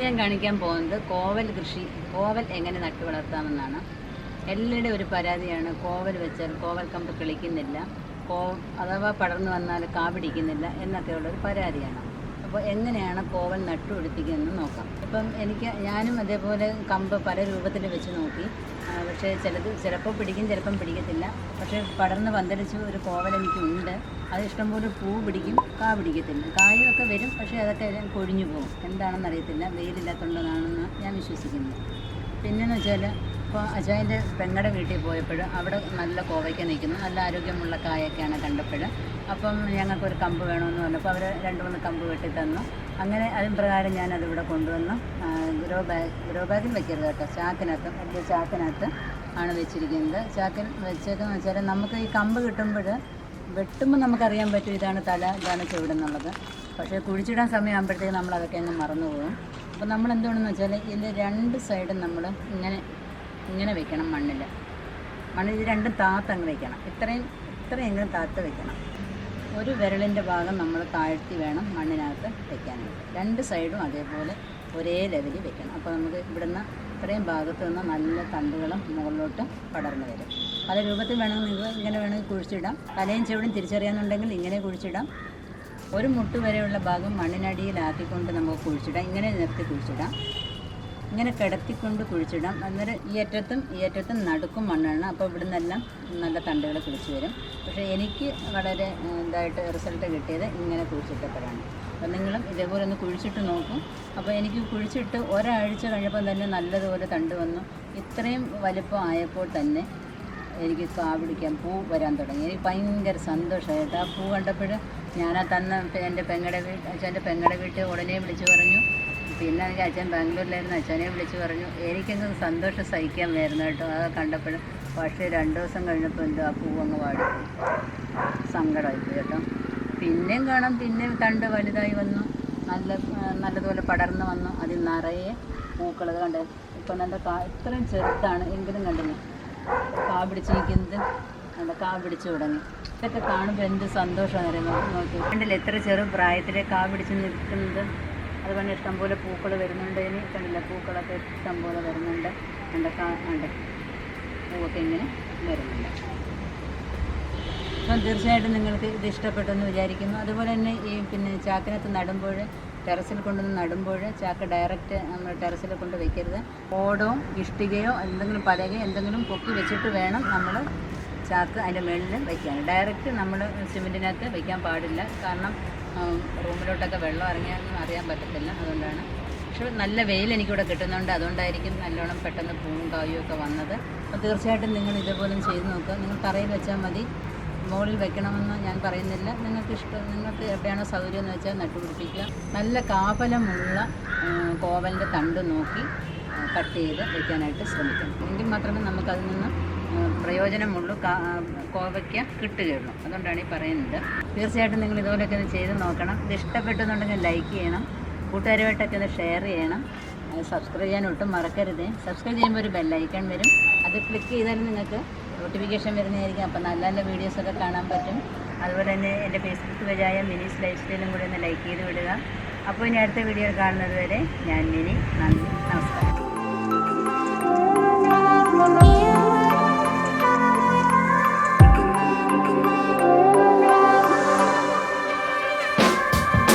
ഞാൻ കാണിക്കാൻ പോകുന്നത് കോവൽ കൃഷി കോവൽ എങ്ങനെ നട്ടു വളർത്താമെന്നാണ്. എല്ലാവരുടെയും ഒരു പരാതിയാണ് കോവൽ വെച്ചാൽ കോവൽ കമ്പ് കിളിക്കുന്നില്ല കോ അഥവാ പടർന്നു വന്നാൽ കാ പിടിക്കുന്നില്ല എന്നൊക്കെയുള്ള ഒരു പരാതിയാണ്. അപ്പോൾ എങ്ങനെയാണ് കോവൽ നട്ടുപിടിപ്പിക്കുന്നതെന്ന് നോക്കാം. ഇപ്പം എനിക്ക് ഞാനും അതേപോലെ കമ്പ് പല രൂപത്തിൽ വെച്ച് നോക്കി. പക്ഷേ ചിലത് ചിലപ്പോൾ പിടിക്കും ചിലപ്പം പിടിക്കത്തില്ല. പക്ഷേ പടർന്ന് പന്തലിച്ച് ഒരു കോവൽ എനിക്കുണ്ട്. അത് ഇഷ്ടംപോലെ പൂ പിടിക്കും കാ പിടിക്കത്തില്ല. കായൊക്കെ വരും പക്ഷേ അതൊക്കെ കൊഴിഞ്ഞു പോകും. എന്താണെന്ന് അറിയത്തില്ല. വെയിലില്ലാത്തതുകൊണ്ടാണെന്ന് ഞാൻ വിശ്വസിക്കുന്നു. പിന്നെയെന്ന് വെച്ചാൽ ഇപ്പോൾ അജയന്റെ പെങ്ങടെ വീട്ടിൽ പോയപ്പോൾ അവിടെ നല്ല കോവയ്ക്ക നിൽക്കുന്നു. നല്ല ആരോഗ്യമുള്ള കായൊക്കെയാണ് കണ്ടപ്പോൾ അപ്പം ഞങ്ങൾക്കൊരു കമ്പ് വേണമെന്ന് പറഞ്ഞപ്പോൾ അവർ രണ്ട് മൂന്ന് കമ്പ് വെട്ടി തന്നു. അങ്ങനെ അതിന് പ്രകാരം ഞാൻ അതിവിടെ കൊണ്ടുവന്നു. ഗ്രോ ബാഗ് ഗ്രോ ബാഗിൽ വെക്കരുത് കേട്ടോ. ചാക്കിനകത്ത് വലിയ ചാക്കിനകത്ത് ആണ് വെച്ചിരിക്കുന്നത്. ചാക്കിൽ വെച്ചേക്കെന്ന് വെച്ചാൽ നമുക്ക് ഈ കമ്പ് കിട്ടുമ്പോൾ വെട്ടുമ്പോൾ നമുക്കറിയാൻ പറ്റും ഇതാണ് തല ഇതാണ് ചുവടെന്നുള്ളത് പക്ഷേ കുഴിച്ചിടാൻ സമയമാകുമ്പോഴത്തേക്ക് നമ്മളതൊക്കെ അങ്ങ് മറന്നു പോകും അപ്പോൾ നമ്മൾ എന്തുകൊണ്ടെന്ന് വെച്ചാൽ ഇതിന്റെ രണ്ട് സൈഡും നമ്മൾ ഇങ്ങനെ ഇങ്ങനെ വെക്കണം മണ്ണിൽ മണ്ണിൽ ഇത് രണ്ടും താത്തങ്ങ് വെക്കണം. ഇത്രയും ഇത്രയെങ്കിലും താത്ത് വെക്കണം. ഒരു വിരലിന്റെ ഭാഗം നമ്മൾ താഴ്ത്തി വേണം മണ്ണിനകത്ത് വെക്കാനായിട്ട്. രണ്ട് സൈഡും അതേപോലെ ഒരേ ലെവലിൽ വെക്കണം. അപ്പോൾ നമുക്ക് ഇവിടുന്ന് ഇത്രയും ഭാഗത്ത് നിന്ന് നല്ല തണ്ടുകളും മുകളിലോട്ട് പടർന്നു വരും. പല രൂപത്തിൽ വേണമെങ്കിൽ നിങ്ങൾ ഇങ്ങനെ വേണമെങ്കിൽ കുഴിച്ചിടാം. തലയും ചെവിടും തിരിച്ചറിയാമെന്നുണ്ടെങ്കിൽ ഇങ്ങനെ കുഴിച്ചിടാം. ഒരു മുട്ട് വരെയുള്ള ഭാഗം മണ്ണിനടിയിലാക്കിക്കൊണ്ട് നമുക്ക് കുഴിച്ചിടാം. ഇങ്ങനെ നിർത്തി കുഴിച്ചിടാം. ഇങ്ങനെ കിടത്തിക്കൊണ്ട് കുഴിച്ചിടാം. അന്നേരം ഈ അറ്റത്തും ഈ അറ്റത്തും നടുക്കും മണ്ണാണ്. അപ്പോൾ ഇവിടെ നിന്നെല്ലാം നല്ല തണ്ടുകൾ കുഴിച്ച് വരും. പക്ഷേ എനിക്ക് വളരെ ഇതായിട്ട് റിസൾട്ട് കിട്ടിയത് ഇങ്ങനെ കുഴിച്ചിട്ടപ്പോഴാണ്. അപ്പോൾ നിങ്ങളും ഇതേപോലെ ഒന്ന് കുഴിച്ചിട്ട് നോക്കും. അപ്പോൾ എനിക്ക് കുഴിച്ചിട്ട് ഒരാഴ്ച കഴിഞ്ഞപ്പോൾ തന്നെ നല്ലതുപോലെ തണ്ട് വന്നു. ഇത്രയും വലിപ്പം ആയപ്പോൾ തന്നെ എനിക്ക് കാവിടിക്കാൻ പൂ വരാൻ തുടങ്ങി. എനിക്ക് ഭയങ്കര സന്തോഷമായിട്ട് ആ പൂ കണ്ടപ്പോൾ ഞാൻ ആ തന്ന എന്റെ പെങ്ങടെ വീട്ടിൽ എന്റെ പെങ്ങടെ വീട്ടിൽ ഉടനെ വിളിച്ചു പറഞ്ഞു പിന്നെ എനിക്ക് അച്ഛൻ ബാംഗ്ലൂരിലായിരുന്നു. അച്ഛനെ വിളിച്ച് പറഞ്ഞു എനിക്കൊന്ന് സന്തോഷം സഹിക്കാൻ വരുന്നു കേട്ടോ. അത് കണ്ടപ്പോഴും പക്ഷേ രണ്ട് ദിവസം കഴിഞ്ഞപ്പോൾ എന്തോ ആ പൂവങ്ങ് വാടിപ്പോയി സങ്കടമായിപ്പോയി കേട്ടോ. പിന്നെയും കാണാം. പിന്നെ തണ്ട് വലുതായി വന്നു. നല്ല നല്ലതുപോലെ പടർന്ന് വന്നു. അതിൽ നിറയെ പൂക്കൾ അത് കണ്ടേ. ഇപ്പം നല്ല കാ ഇത്രയും ചെറുതാണ് എങ്കിലും കണ്ടില്ല? കാ പിടിച്ച് നിൽക്കുന്നത്. കണ്ട കാ പിടിച്ച് തുടങ്ങി. ഇതൊക്കെ കാണുമ്പോൾ എന്ത് സന്തോഷമാണ് നോക്കി. കണ്ടില്ല എത്ര ചെറു പ്രായത്തിൽ കാ പിടിച്ച് നിൽക്കുന്നത്? അതുകൊണ്ട് ഇഷ്ടംപോലെ പൂക്കൾ വരുന്നുണ്ട്. ഇനി കണ്ടില്ല പൂക്കളൊക്കെ ഇഷ്ടംപോലെ വരുന്നുണ്ട്. കണ്ട കണ്ട് പൂവൊക്കെ ഇങ്ങനെ വരുന്നുണ്ട്. അപ്പം തീർച്ചയായിട്ടും നിങ്ങൾക്ക് ഇത് ഇഷ്ടപ്പെട്ടെന്ന് വിചാരിക്കുന്നു. അതുപോലെ തന്നെ ഈ പിന്നെ ചാക്കിനകത്ത് നടുമ്പോൾ ടെറസിൽ കൊണ്ടുവന്ന് നടുമ്പോൾ ചാക്ക് ഡയറക്റ്റ് നമ്മൾ ടെറസിൽ കൊണ്ട് വയ്ക്കരുത് ഓടോ ഇഷ്ടികയോ എന്തെങ്കിലും പലകയോ എന്തെങ്കിലും പൊക്കി വെച്ചിട്ട് വേണം നമ്മൾ ചാക്ക് അതിന്റെ മുകളിൽ വയ്ക്കാൻ ഡയറക്റ്റ് നമ്മൾ സിമെന്റിനകത്ത് വയ്ക്കാൻ പാടില്ല. കാരണം റൂമിലോട്ടൊക്കെ വെള്ളം ഇറങ്ങിയാൽ അറിയാൻ പറ്റത്തില്ല അതുകൊണ്ടാണ്. പക്ഷെ നല്ല വെയിൽ എനിക്കിവിടെ കിട്ടുന്നുണ്ട് അതുകൊണ്ടായിരിക്കും നല്ലോണം പെട്ടെന്ന് പൂവും കായും ഒക്കെ വന്നത്. അപ്പോൾ തീർച്ചയായിട്ടും നിങ്ങൾ ഇതേപോലെ ചെയ്ത് നോക്കുക. നിങ്ങൾ തറയിൽ വെച്ചാൽ മതി മുകളിൽ വെക്കണമെന്ന് ഞാൻ പറയുന്നില്ല. നിങ്ങൾക്ക് ഇഷ്ടം നിങ്ങൾക്ക് എവിടെയാണോ സൗകര്യം എന്ന് വെച്ചാൽ നട്ടുപിടിപ്പിക്കുക നല്ല കാപലമുള്ള കോവലിന്റെ തണ്ട് നോക്കി കട്ട് ചെയ്ത് വെക്കാനായിട്ട് ശ്രമിക്കണം. എങ്കിൽ മാത്രമേ നമുക്കതിൽ നിന്ന് പ്രയോജനമുള്ളൂ കോവയ്ക്ക് കിട്ടുകയുള്ളൂ. അതുകൊണ്ടാണ് ഈ പറയുന്നത്. തീർച്ചയായിട്ടും നിങ്ങൾ ഇതുപോലെയൊക്കെ ഒന്ന് ചെയ്ത് നോക്കണം. ഇത് ഇഷ്ടപ്പെട്ടെന്നുണ്ടെങ്കിൽ ലൈക്ക് ചെയ്യണം. കൂട്ടുകാരുമായിട്ടൊക്കെ ഒന്ന് ഷെയർ ചെയ്യണം. സബ്സ്ക്രൈബ് ചെയ്യാൻ ഒട്ടും മറക്കരുത്. സബ്സ്ക്രൈബ് ചെയ്യുമ്പോൾ ഒരു ബെല്ലൈക്കൺ വരും. അത് ക്ലിക്ക് ചെയ്താൽ നിങ്ങൾക്ക് നോട്ടിഫിക്കേഷൻ വരുന്നതായിരിക്കും. അപ്പോൾ നല്ല നല്ല വീഡിയോസൊക്കെ കാണാൻ പറ്റും. അതുപോലെ തന്നെ എന്റെ ഫേസ്ബുക്ക് പേജായ മിനിസ് ലൈഫ് സ്റ്റൈലും കൂടി ഒന്ന് ലൈക്ക് ചെയ്ത് വിടുക. അപ്പോൾ ഇനി അടുത്ത വീഡിയോ കാണുന്നത് വരെ ഞാൻ മിനി. നന്ദി. നമസ്കാരം.